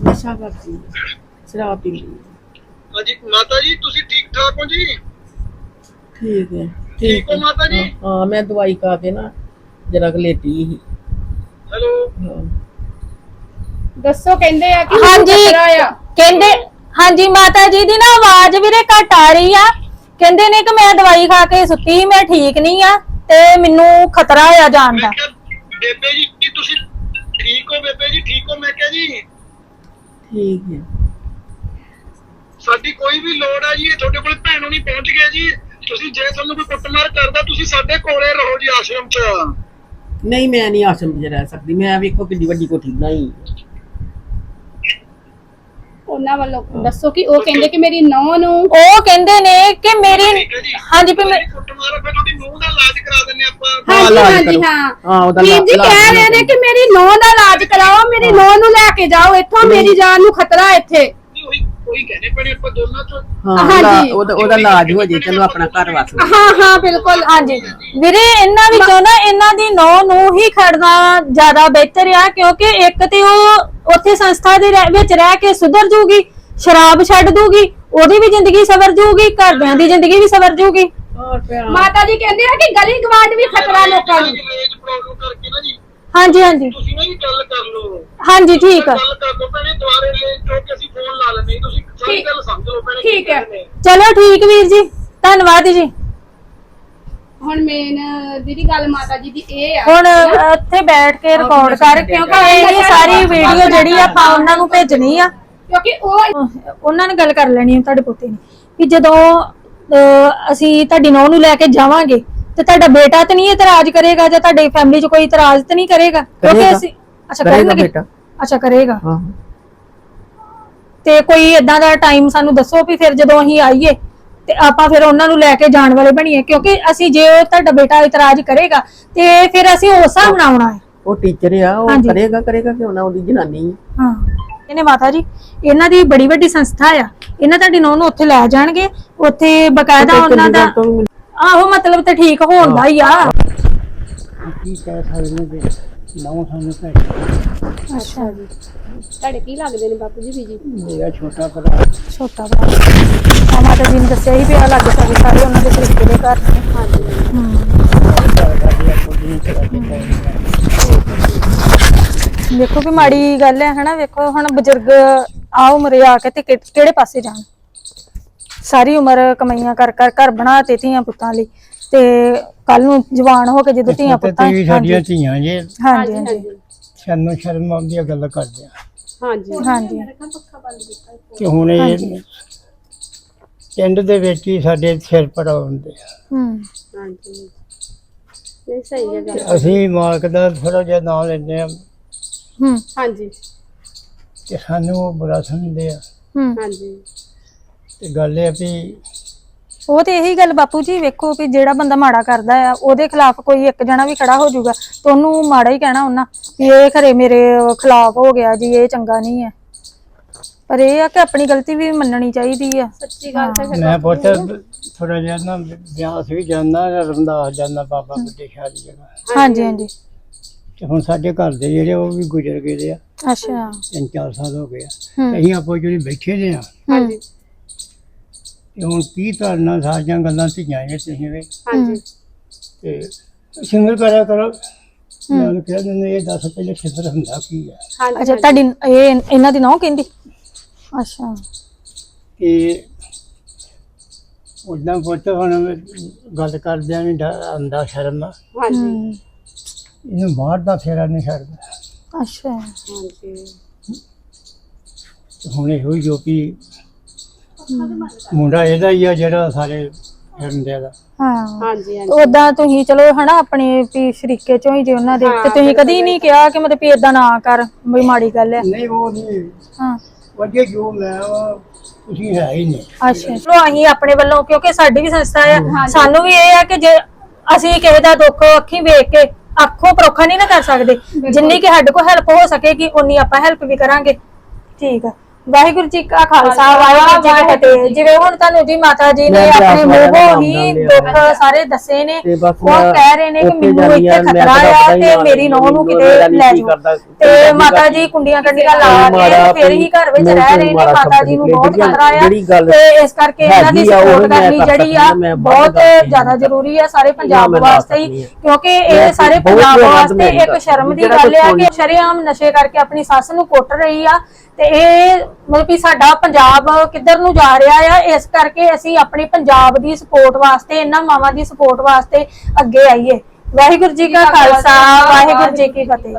ਨਸ਼ਾ ਕਰਦੀ ਸ਼ਰਾਬ ਪੀਂਦੀ ਹਾਂਜੀ ਮਾਤਾ ਜੀ ਤੁਸੀਂ ਠੀਕ ਠਾਕ ਹੋ ਜੀ? ਠੀਕ ਹੈ ਠੀਕ ਹੋ ਮਾਤਾ ਜੀ? ਹਾਂ ਮੈਂ ਦਵਾਈ ਖਾ ਕੇ ਨਾ ਜਰਾ ਲੇਟੀ ਸੀ। ਹੈਲੋ? ਦੱਸੋ ਕਹਿੰਦੇ ਆ ਕਿ ਹਾਂਜੀ ਕਹਿੰਦੇ ਹਾਂਜੀ ਮਾਤਾ ਜੀ ਦੀ ਨਾ ਆਵਾਜ਼ ਵੀਰੇ ਘੱਟ ਆ ਰਹੀ ਆ। ਕਹਿੰਦੇ ਨੇ ਕਿ ਮੈਂ ਦਵਾਈ ਖਾ ਕੇ ਸੁੱਤੀ ਮੈਂ ਠੀਕ ਨਹੀਂ ਆ ਤੇ ਮੈਨੂੰ ਖਤਰਾ ਆ ਜਾਣ ਦਾ। ਬੇਬੇ ਜੀ ਕੀ ਤੁਸੀਂ ਠੀਕ ਹੋ ਬੇਬੇ ਜੀ? ਠੀਕ ਹੋ ਮੈਂ ਕਿਹਾ ਜੀ? ਠੀਕ ਹੈ। ਸਾਡੀ ਕੋਈ ਵੀ ਲੋੜ ਆ ਜੀ ਇਹ ਤੁਹਾਡੇ ਕੋਲ ਭੈਣੋਂ ਨਹੀਂ ਪਹੁੰਚ ਗਿਆ ਜੀ। ਤੁਸੀਂ ਜੇ ਤੁਹਾਨੂੰ ਕੋਈ ਕੁੱਟਮਾਰ ਕਰਦਾ ਤੁਸੀਂ ਸਾਡੇ ਕੋਲੇ ਰਹੋ ਜੀ ਆਸ਼ਰਮ 'ਚ। ਨਹੀਂ ਮੈਂ ਨਹੀਂ ਆਸ਼ਰਮ 'ਚ ਰਹਿ ਸਕਦੀ। ਮੈਂ ਵੇਖੋ ਕਿੰਨੀ ਵੱਡੀ ਕੋਠੀ ਬਣਾਈ। ਉਹਨਾਂ ਵੱਲੋਂ ਦੱਸੋ ਕਿ ਉਹ ਕਹਿੰਦੇ ਕਿ ਮੇਰੀ ਨੌ ਨੂੰ ਉਹ ਕਹਿੰਦੇ ਨੇ ਕਿ ਮੇਰੀ ਠੀਕ ਹੈ ਜੀ। ਹਾਂਜੀ ਵੀ ਮੈਂ ਕੁੱਟਮਾਰ ਫਿਰ ਦਾ ਇਲਾਜ ਕਰਾ ਦਿੰਨੇ ਆਪਾਂ। ਹਾਂ, ਹਾਂਜੀ ਇਲਾਜ ਹਾਂਜੀ ਕਰੋ। ਹਾਂ। ਹਾਂ, ਉਹਦਾ ਵੀਰ ਜੀ ਇਲਾਜ ਕਹਿ ਰਹੇ ਨੇ ਕਿ ਮੇਰੀ ਨੌ ਦਾ ਇਲਾਜ ਕਰਾਓ ਮੇਰੀ ਨੌ ਨੂੰ ਲੈ ਕੇ ਜਾਓ ਇੱਥੋਂ ਮੇਰੀ ਜਾਨ ਨੂੰ ਖਤਰਾ ਇੱਥੇ। ਉਹੀ ਕਹਿੰਦੇ ਪੈਣੇ ਆਪਾਂ ਦੋਨਾਂ 'ਚ ਹਾਂ ਹਾਂਜੀ। ਉਹਦਾ ਉਹਦਾ ਉਹਦਾ ਇਲਾਜ ਹੋ ਜੇ ਚਲੋ ਆਪਣਾ ਘਰ ਵਸ ਹਾਂ ਹਾਂ ਬਿਲਕੁਲ ਹਾਂਜੀ। ਵੀਰੇ ਇਹਨਾਂ ਵਿੱਚੋਂ ਨਾ ਇਹਨਾਂ ਦੀ ਨੌ ਨੂੰ ਹੀ ਖੜਨਾ ਜ਼ਿਆਦਾ ਬਿਹਤਰ ਆ ਕਿਉਂਕਿ ਇੱਕ ਤੇ ਉਹ ਉੱਥੇ ਸੰਸਥਾ ਦੇ ਰਹਿ- ਵਿੱਚ ਰਹਿ ਕੇ ਸੁਧਰ ਜੂਗੀ ਸ਼ਰਾਬ ਛੱਡ ਦੂਗੀ ਉਹਦੀ ਵੀ ਜ਼ਿੰਦਗੀ ਸਵਰ ਜੂਗੀ ਘਰਦਿਆਂ ਦੀ ਜ਼ਿੰਦਗੀ ਵੀ ਸਵਰ ਜੂਗੀ। ਮਾਤਾ ਜੀ ਕਹਿੰਦੇ ਆ ਕਿ ਗਲੀ ਗਵਾਂਢ ਵੀ ਖਤਰਾ ਲੋਕਾਂ ਨੂੰ। ਰੇਜ ਪ੍ਰੋਬਲਮ ਕਰਕੇ ਨਾ ਜੀ ਹਾਂਜੀ ਹਾਂਜੀ। ਤੁਸੀਂ ਨਾ ਵੀ ਗੱਲ ਕਰ ਲਓ। ਹਾਂਜੀ ਠੀਕ ਆ। ਗੱਲ ਕਰ ਲਓ ਭੈਣੇ ਦੁਬਾਰੇ ਲੈ ਚੋ ਕੇ ਅਸੀਂ ਫੋਨ ਲਾ ਲੈਂਦੇ ਹਾਂ। ਤੁਸੀਂ ਸਾਰੀ ਠੀਕ। ਗੱਲ ਸਮਝ ਲਓ ਭੈਣੇ ਠੀਕ ਹੈ। ਚਲੋ ਠੀਕ ਵੀਰ ਜੀ ਧੰਨਵਾਦ ਜੀ। ਹੁਣ ਮੇਨ ਦੀਦੀ ਗੱਲ ਮਾਤਾ ਜੀ ਦੀ ਇਹ ਆ। ਹੁਣ ਇੱਥੇ ਬੈਠ ਕੇ ਰਿਕਾਰਡ ਕਰ ਕਿਉਂਕਿ ਇਹ ਸਾਰੀ ਵੀਡੀਓ ਜਿਹੜੀ ਆ ਆਪਾਂ ਉਹਨਾਂ ਨੂੰ ਭੇਜਣੀ ਆ। ਕਿਉਂਕਿ ਉਹ ਉਹਨਾਂ ਨੇ ਗੱਲ ਕਰ ਲੈਣੀ ਹੈ ਤੁਹਾਡੇ ਪੁੱਤੇ ਨੇ। ਵੀ ਜਦੋਂ ਅਹ, ਅਸੀਂ ਤੁਹਾਡੀ ਨੌਂ ਨੂੰ ਲੈ ਕੇ ਜਾਵਾਂਗੇ ਤੇ ਤੁਹਾਡਾ ਬੇਟਾ ਤੇ ਨਹੀਂ ਇਤਰਾਜ਼ ਕਰੇਗਾ ਜਾਂ ਤੁਹਾਡੀ ਫੈਮਿਲੀ 'ਚ ਕੋਈ ਇਤਰਾਜ਼ ਤੇ ਨਹੀਂ ਕਰੇਗਾ? ਕਿਉਂਕਿ ਕਰੇਗਾ। ਅਸੀਂ ਅੱਛਾ ਕਰੇਗਾ ਕਰਨਗੇ ਬੇਟਾ। ਅੱਛਾ ਕਰੇਗਾ। ਹਾਂ। ਤੇ ਕੋਈ ਇਦਾਂ ਦਾ ਟਾਈਮ ਸਾਨੂੰ ਦੱਸੋ ਵੀ ਫਿਰ ਜਦੋਂ ਅਸੀਂ ਆਈਏ ਤੇ ਆਪਾਂ ਫਿਰ ਉਹਨਾਂ ਨੂੰ ਲੈ ਕੇ ਜਾਣ ਵਾਲੇ ਬਣੀਏ। ਕਿਉਂਕਿ ਅਸੀਂ ਜੇ ਉਹ ਤੁਹਾਡਾ ਬੇਟਾ ਇਤਰਾਜ਼ ਕਰੇਗਾ ਤੇ ਫਿਰ ਅਸੀਂ ਉਸ ਹਿਸਾਬ ਨਾਲ ਆਉਣਾ ਹੈ। ਉਹ ਟੀਚਰ ਆ ਉਹ ਹਾਂਜੀ। ਕਰੇਗਾ ਕਰੇਗਾ ਕਿਉਂ ਨਾ ਉਹਦੀ ਜਨਾਨੀ। ਹੈ। ਹਾਂ ਇਹਨੇ ਮਾਤਾ ਜੀ ਇਹਨਾਂ ਦੀ ਬੜੀ ਵੱਡੀ ਸੰਸਥਾ ਆ। ਇਹਨਾਂ ਤੁਹਾਡੀ ਨੌਂ ਨੂੰ ਉੱਥੇ ਲੈ ਜਾਣਗੇ। ਉੱਥੇ ਬਕਾਇਦਾ ਉਹਨਾਂ ਦਾ ਚੰਡੀਗੜ੍ਹ ਤੋਂ ਵੀ ਮਿਲ- ਆਹੋ ਮਤਲਬ ਤੇ ਠੀਕ ਹੋਣ ਦਾ ਹੀ ਆ। ਕੀ ਕਹਿ ਸਕਦੇ ਨੇ ਨੌ ਸਾਨੂੰ ਭੇਜ ਅੱਛਾ ਜੀ। ਤੁਹਾਡੇ ਕੀ ਲੱਗਦੇ ਨੇ ਬਾਪੂ ਜੀ ਵੀ ਜੀ ਮੇਰਾ ਛੋਟਾ ਭਰਾ। ਛੋਟਾ ਭਰਾ। ਆ ਮਾਤਾ ਜੀ ਨੇ ਦੱਸਿਆ ਹੀ ਪਿਆ ਲੱਗ ਸਾਡੇ ਸਾਰੇ ਉਹਨਾਂ ਦੇ ਤਰੀਕੇ ਦੇ ਘਰ ਨੇ। ਹਾਂਜੀ। ਵੇਖੋ ਵੀ ਮਾੜੀ ਗੱਲ ਹੈ ਹਨਾ? ਵੇਖੋ ਹੁਣ ਬਜ਼ੁਰਗ ਆ ਉਮਰੇ ਆ ਕੇ ਤੇ ਕਿਹੜੇ ਪਾਸੇ ਜਾਣ? ਸਾਰੀ ਉਮਰ ਕਮਾਈਆਂ ਕਰ ਕਰ ਘਰ ਬਣਾ ਤੇ ਧੀਆਂ ਪੁੱਤਾਂ ਲਈ ਤੇ ਕੱਲ ਨੂੰ ਜਵਾਨ ਹੋ ਕੇ ਜਦੋਂ ਧੀਆਂ ਪੁੱਤਾਂ ਤੇ ਵੀ ਸਾਡੀਆਂ ਧੀਆਂ ਜੇ। ਹਾਂਜੀ ਹਾਂਜੀ। ਸਾਨੂੰ ਸ਼ਰਮ ਆਉਂਦੀ ਆ ਗੱਲ ਕਰਦੇ ਆ। ਹਾਂਜੀ। ਹਾਂਜੀ। ਤੇ ਹੁਣ ਇਹ ਪਿੰਡ ਦੇ ਵਿੱਚ ਹੀ ਸਾਡੇ ਸਿਰ ਪੜਾਉਂਦੇ ਆ। ਹੂੰ। ਹਾਂਜੀ। ਨਹੀਂ ਸਹੀ ਹੈ ਗੱਲ। ਅਸੀਂ ਮਾਲਕ ਦਾ ਥੋੜਾ ਜਿਹਾ ਨਾਮ ਲੈਂਦੇ ਆ। ਹੂੰ। ਹਾਂਜੀ। ਤੇ ਸਾਨੂੰ ਉਹ ਬੁਰਾ ਸਮਝਦੇ ਆ। ਹੂੰ। ਹਾਂਜੀ। ਤੇ ਗੱਲ ਇਹ ਆ ਵੀ ਉਹ ਤੇ ਇਹੀ ਗੱਲ ਬਾਪੂ ਜੀ ਵੇਖੋ ਵੀ ਜਿਹੜਾ ਬੰਦਾ ਮਾੜਾ ਕਰਦਾ ਆ ਉਹਦੇ ਖਿਲਾਫ ਕੋਈ ਇੱਕ ਜਣਾ ਵੀ ਖੜਾ ਹੋ ਜਾਊਗਾ ਤੇ ਉਹਨੂੰ ਮਾੜਾ ਹੀ ਕਹਿਣਾ ਉਹਨਾਂ ਵੀ ਇਹ ਖਰੇ ਮੇਰੇ ਖਿਲਾਫ ਹੋ ਗਿਆ ਜੀ ਇਹ ਚੰਗਾ ਨਹੀਂ ਹੈ ਪਰ ਇਹ ਆ ਕਿ ਆਪਣੀ ਗਲਤੀ ਵੀ ਮੰਨਣੀ ਚਾਹੀਦੀ ਆ। ਸੱਚੀ ਗੱਲ ਤੇ ਮੈਂ ਪੁੱਤ ਥੋੜਾ ਜਿਹਾ ਨਾ ਬਿਆਸ ਵੀ ਜਾਂਦਾ ਰਮਦਾਸ ਜਾਂਦਾ ਬਾਬਾ ਬੁੱਢੇ ਸ਼ਾਹ ਦੀ ਜਗ੍ਹਾ। ਹਾਂਜੀ ਹਾਂਜੀ। ਤੇ ਹੁਣ ਸਾਡੇ ਘਰ ਦੇ ਜਿਹੜੇ ਉਹ ਵੀ ਗੁਜ਼ਰ ਗਏ ਦੇ ਆ। ਅੱਛਾ। ਤਿੰਨ ਚਾਰ ਸਾਲ ਹੋ ਗਏ ਆ। ਹੂੰ ਅਸੀਂ ਆਪੋ ਜਿਹੜੇ ਬੈਠੇ ਦੇ ਆ। ਹਾਂਜੀ। ਤੇ ਹੁਣ ਕੀ ਤੁਹਾਡੇ ਸਾਰੀਆਂ ਗੱਲਾਂ ਧੀਆਂ ਨੇ ਤੁਸੀਂ ਵੀ। ਹਾਂਜੀ। ਤੇ ਸਿੰਗਲ ਕਰਿਆ ਕਰੋ। ਮੈਂ ਉਹਨੂੰ ਕਿਹਾ ਦਿੰਦੇ ਇਹ ਦੱਸ ਪਹਿਲੇ ਸਿਫਰ ਹੁੰਦਾ ਕੀ ਹਾਂਜੀ ਅੱਛਾ ਤੁਹਾਡੀ ਇਹ ਇਹਨਾਂ ਦੀ ਨੌ ਕਹਿੰਦੀ? ਅੱਛਾ। ਕਿ ਉਦਾਂ ਪੁੱਤ ਹੁਣ ਗੱਲ ਕਰਦਿਆਂ ਵੀ ਡਰ ਆਉਂਦਾ ਸ਼ਰਮ ਆ ਹਾਂਜੀ। ਹੂੰ। ਇਹਨੂੰ ਬਾਹਰ ਦਾ ਫੇਰਾ ਨਹੀਂ ਛੱਡਦਾ ਅੱਛਾ। ਹਾਂਜੀ। ਤੇ ਹੁਣ ਇਹੋ ਹੀ ਜੋ ਕਿ ਮੁੰਡਾ ਇਹਦਾ ਹੀ ਆ ਜਿਹੜਾ ਸਾਰੇ ਫਿਰਦੇ ਦਾ। ਹਾਂ। ਹਾਂਜੀ ਹਾਂਜੀ। ਉਦਾਂ ਤੁਸੀਂ ਚਲੋ ਹਨਾ ਆਪਣੇ ਵੀ ਸ਼ਰੀਕੇ ਚੋਂ ਹੀ ਜੇ ਉਹਨਾਂ ਦੇ ਤੇ ਤੁਸੀਂ ਕਦੀ ਨਹੀਂ ਕਿਹਾ ਕਿ ਮਤਲਬ ਵੀ ਇਦਾਂ ਨਾ ਕਰ ਵੀ ਮਾੜੀ ਗੱਲ ਹੈ ਨਹੀਂ ਉਹ ਨਹੀਂ। ਹਾਂ। ਵਜੇ ਜੋ ਮੈਂ ਵਾ, ਤੁਸੀਂ ਹੈ ਹੀ ਨਹੀਂ। ਅੱਛਾ। ਚਲੋ ਅਸੀਂ ਆਪਣੇ ਵੱਲੋਂ ਕਿਉਂਕਿ ਸਾਡੀ ਵੀ ਸੰਸਥਾ ਆ ਸਾਨੂੰ ਵੀ ਇਹ ਆ ਕਿ ਜੇ ਅਸੀਂ ਕਿਸੇ ਦਾ ਦੁੱਖ ਅੱਖੀਂ ਵੇਖ ਕੇ ਅੱਖੋਂ ਪਰੋਖਾ ਨਹੀਂ ਨਾ ਕਰ ਸਕਦੇ। ਜਿੰਨੀ ਕਿ ਸਾਡੇ ਕੋਲ ਹੈਲਪ ਹੋ ਸਕੇਗੀ ਉਨੀ ਆਪਾਂ ਹੈਲਪ ਵੀ ਕਰਾਂਗੇ। ਠੀਕ ਆ। ਵਾਹਿਗੁਰੂ ਜੀ ਕਾ ਖਾਲਸਾ ਵਾਹਿਗੁਰੂ ਜੀ ਕੀ ਫਤਿਹ ਜਿਵੇਂ ਹੁਣ ਤੁਹਾਨੂੰ ਜੀ ਮਾਤਾ ਜੀ ਨੇ ਆਪਣੇ ਆਪ ਮੂੰਹੋਂ ਹੀ ਦੁੱਖ ਸਾਰੇ ਦੱਸੇ ਨੇ ਉਹ ਕਹਿ ਰਹੇ ਨੇ ਕਿ ਮੈਨੂੰ ਇੱਥੇ ਖਤਰਾ ਆ ਤੇ ਮੇਰੀ ਨੂੰਹ ਨੂੰ ਮੈਨੂੰ ਕਿਤੇ ਲੈ ਜਾਓ। ਤੇ ਮਾਤਾ। ਜੀ ਕੁੰਡੀਆਂ ਕੰਡੀਆਂ ਲਾ ਕੇ ਫਿਰ ਹੀ ਘਰ ਵਿੱਚ ਰਹਿ ਰਹੇ ਨੇ ਮਾਤਾ ਜੀ ਨੂੰ ਬਹੁਤ ਖਤਰਾ ਆ ਤੇ ਇਸ ਕਰਕੇ ਇਹਨਾਂ ਦੀ ਸਪੋਰਟ ਕਰਨੀ ਕਰ ਜਿਹੜੀ ਆ ਬਹੁਤ ਜ਼ਿਆਦਾ। ਜ਼ਰੂਰੀ ਆ ਸਾਰੇ ਪੰਜਾਬ ਵਾਸਤੇ ਹੀ। ਕਿਉਂਕਿ ਇਹ ਸਾਰੇ ਪੰਜਾਬ ਵਾਸਤੇ ਇੱਕ ਸ਼ਰਮ ਦੀ ਗੱਲ ਆ ਕਿ ਸ਼ਰੇਆਮ ਨਸ਼ੇ ਕਰਕੇ ਆਪਣੀ ਸੱਸ ਨੂੰ ਕੁੱਟ ਰਹੀ ਆ ਤੇ ਇਹ ਮਤਲਬ ਕਿ ਸਾਡਾ ਪੰਜਾਬ ਕਿੱਧਰ ਨੂੰ ਜਾ ਰਿਹਾ ਆ ਇਸ ਕਰਕੇ ਅਸੀਂ ਆਪਣੀ ਪੰਜਾਬ ਦੀ ਸਪੋਰਟ ਵਾਸਤੇ ਇਹਨਾਂ ਮਾਵਾਂ ਦੀ ਸਪੋਰਟ ਵਾਸਤੇ ਅੱਗੇ ਆਈਏ। ਵਾਹਿਗੁਰੂ ਜੀ ਕਾ ਖਾਲਸਾ ਵਾਹਿਗੁਰੂ ਜੀ ਕੀ ਫਤਿਹ।